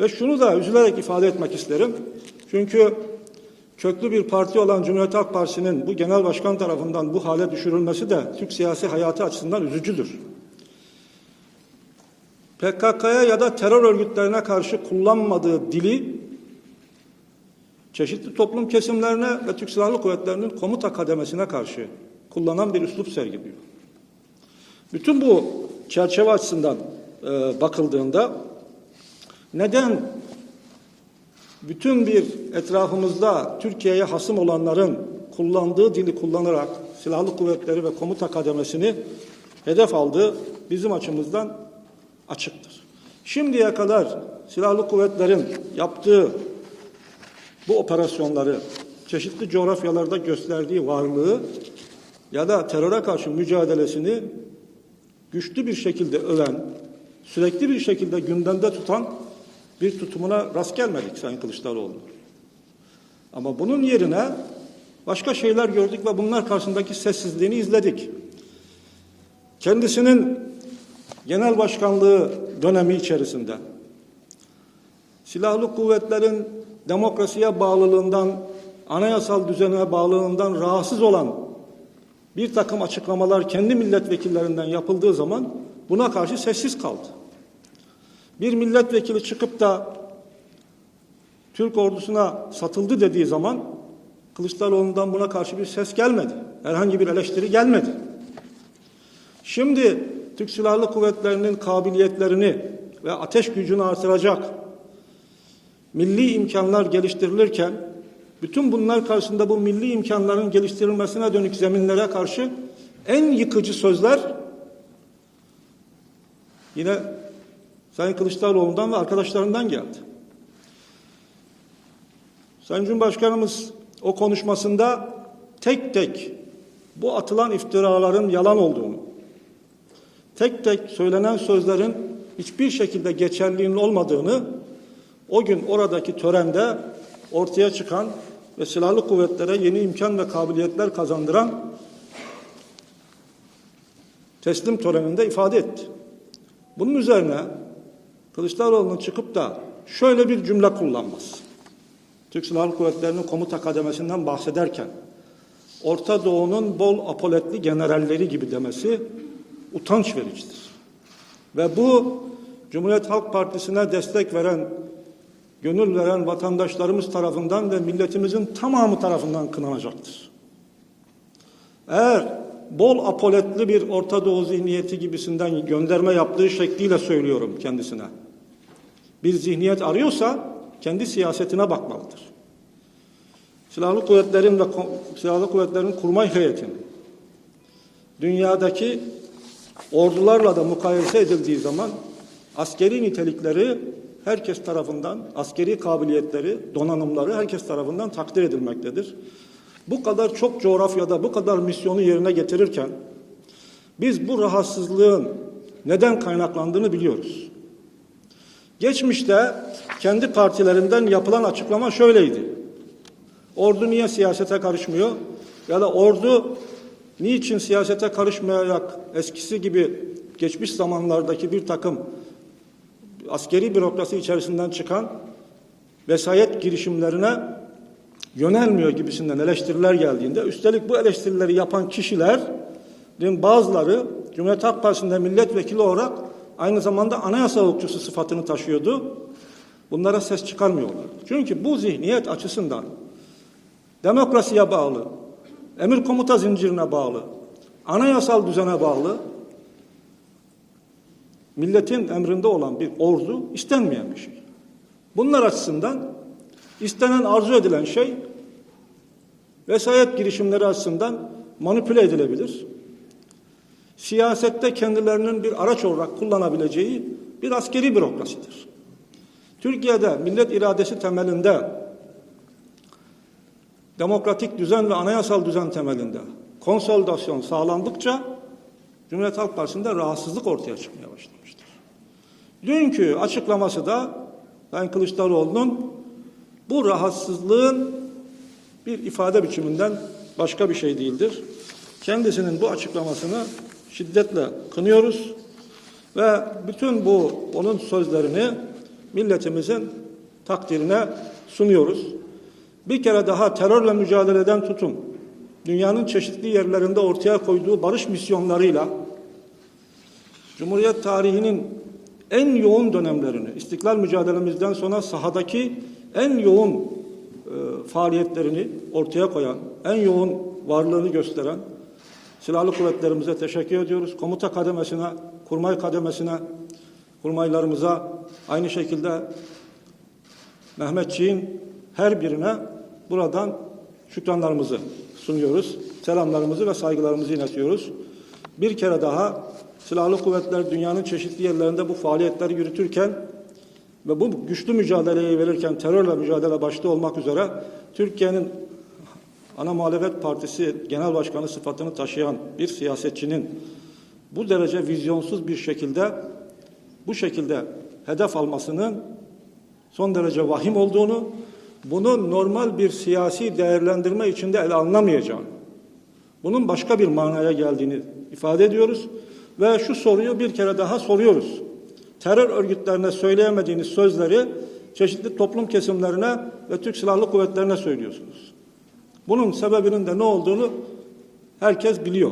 Ve şunu da üzülerek ifade etmek isterim. Çünkü köklü bir parti olan Cumhuriyet Halk Partisi'nin bu genel başkan tarafından bu hale düşürülmesi de Türk siyasi hayatı açısından üzücüdür. PKK'ya ya da terör örgütlerine karşı kullanmadığı dili çeşitli toplum kesimlerine ve Türk Silahlı Kuvvetleri'nin komuta kademesine karşı kullanan bir üslup sergiliyor. Bütün bu çerçeve açısından e, bakıldığında neden bütün bir etrafımızda Türkiye'ye hasım olanların kullandığı dili kullanarak silahlı kuvvetleri ve komuta kademesini hedef aldığı bizim açımızdan açıktır. Şimdiye kadar silahlı kuvvetlerin yaptığı bu operasyonları çeşitli coğrafyalarda gösterdiği varlığı ya da teröre karşı mücadelesini güçlü bir şekilde öven, sürekli bir şekilde gündemde tutan bir tutumuna rast gelmedik Sayın Kılıçdaroğlu. Ama bunun yerine başka şeyler gördük ve bunlar karşısındaki sessizliğini izledik. Kendisinin genel başkanlığı dönemi içerisinde silahlı kuvvetlerin demokrasiye bağlılığından, anayasal düzene bağlılığından rahatsız olan bir takım açıklamalar kendi milletvekillerinden yapıldığı zaman buna karşı sessiz kaldı. Bir milletvekili çıkıp da Türk ordusuna satıldı dediği zaman Kılıçdaroğlu'ndan buna karşı bir ses gelmedi. Herhangi bir eleştiri gelmedi. Şimdi Türk Silahlı Kuvvetleri'nin kabiliyetlerini ve ateş gücünü artıracak milli imkanlar geliştirilirken bütün bunlar karşısında bu milli imkanların geliştirilmesine dönük zeminlere karşı en yıkıcı sözler yine Sayın Kılıçdaroğlu'ndan ve arkadaşlarından geldi. Sayın Cumhurbaşkanımız o konuşmasında tek tek bu atılan iftiraların yalan olduğunu, tek tek söylenen sözlerin hiçbir şekilde geçerliğinin olmadığını o gün oradaki törende ortaya çıkan ve silahlı kuvvetlere yeni imkan ve kabiliyetler kazandıran teslim töreninde ifade etti. Bunun üzerine Kılıçdaroğlu'nun çıkıp da şöyle bir cümle kullanması. Türk Silahlı Kuvvetleri'nin komuta kademesinden bahsederken Orta Doğu'nun bol apoletli generalleri gibi demesi utanç vericidir. Ve bu Cumhuriyet Halk Partisi'ne destek veren, gönül veren vatandaşlarımız tarafından ve milletimizin tamamı tarafından kınanacaktır. Eğer bol apoletli bir Orta Doğu zihniyeti gibisinden gönderme yaptığı şekliyle söylüyorum kendisine. Bir zihniyet arıyorsa kendi siyasetine bakmalıdır. Silahlı kuvvetlerin ve silahlı kuvvetlerin kurmay heyetinin dünyadaki ordularla da mukayese edildiği zaman askeri nitelikleri herkes tarafından, askeri kabiliyetleri, donanımları herkes tarafından takdir edilmektedir. Bu kadar çok coğrafyada bu kadar misyonu yerine getirirken biz bu rahatsızlığın neden kaynaklandığını biliyoruz. Geçmişte kendi partilerinden yapılan açıklama şöyleydi. Ordu niye siyasete karışmıyor? Ya da ordu niçin siyasete karışmayarak eskisi gibi geçmiş zamanlardaki bir takım askeri bürokrasi içerisinden çıkan vesayet girişimlerine yönelmiyor gibisinden eleştiriler geldiğinde üstelik bu eleştirileri yapan kişilerin bazıları Cumhuriyet Halk Partisi'nde milletvekili olarak aynı zamanda anayasa hukukçusu sıfatını taşıyordu. Bunlara ses çıkarmıyorlar. Çünkü bu zihniyet açısından demokrasiye bağlı, emir komuta zincirine bağlı, anayasal düzene bağlı milletin emrinde olan bir ordu istenmeyen bir şey. Bunlar açısından istenen arzu edilen şey vesayet girişimleri açısından manipüle edilebilir. Siyasette kendilerinin bir araç olarak kullanabileceği bir askeri bürokrasidir. Türkiye'de millet iradesi temelinde demokratik düzen ve anayasal düzen temelinde konsolidasyon sağlandıkça Cumhuriyet Halk Partisi'nde rahatsızlık ortaya çıkmaya başlamıştır. Dünkü açıklaması da Sayın Kılıçdaroğlu'nun bu rahatsızlığın bir ifade biçiminden başka bir şey değildir. Kendisinin bu açıklamasını şiddetle kınıyoruz ve bütün bu onun sözlerini milletimizin takdirine sunuyoruz. Bir kere daha terörle mücadeleden tutun, dünyanın çeşitli yerlerinde ortaya koyduğu barış misyonlarıyla Cumhuriyet tarihinin en yoğun dönemlerini, istiklal mücadelemizden sonra sahadaki en yoğun e, faaliyetlerini ortaya koyan, en yoğun varlığını gösteren silahlı kuvvetlerimize teşekkür ediyoruz. Komuta kademesine, kurmay kademesine, kurmaylarımıza aynı şekilde Mehmetçiğin her birine buradan şükranlarımızı sunuyoruz. Selamlarımızı ve saygılarımızı iletiyoruz. Bir kere daha silahlı kuvvetler dünyanın çeşitli yerlerinde bu faaliyetleri yürütürken ve bu güçlü mücadeleyi verirken terörle mücadele başta olmak üzere Türkiye'nin ana muhalefet partisi genel başkanı sıfatını taşıyan bir siyasetçinin bu derece vizyonsuz bir şekilde bu şekilde hedef almasının son derece vahim olduğunu, bunu normal bir siyasi değerlendirme içinde ele alınamayacağını, bunun başka bir manaya geldiğini ifade ediyoruz ve şu soruyu bir kere daha soruyoruz. Terör örgütlerine söyleyemediğiniz sözleri çeşitli toplum kesimlerine ve Türk Silahlı Kuvvetlerine söylüyorsunuz. Bunun sebebinin de ne olduğunu herkes biliyor.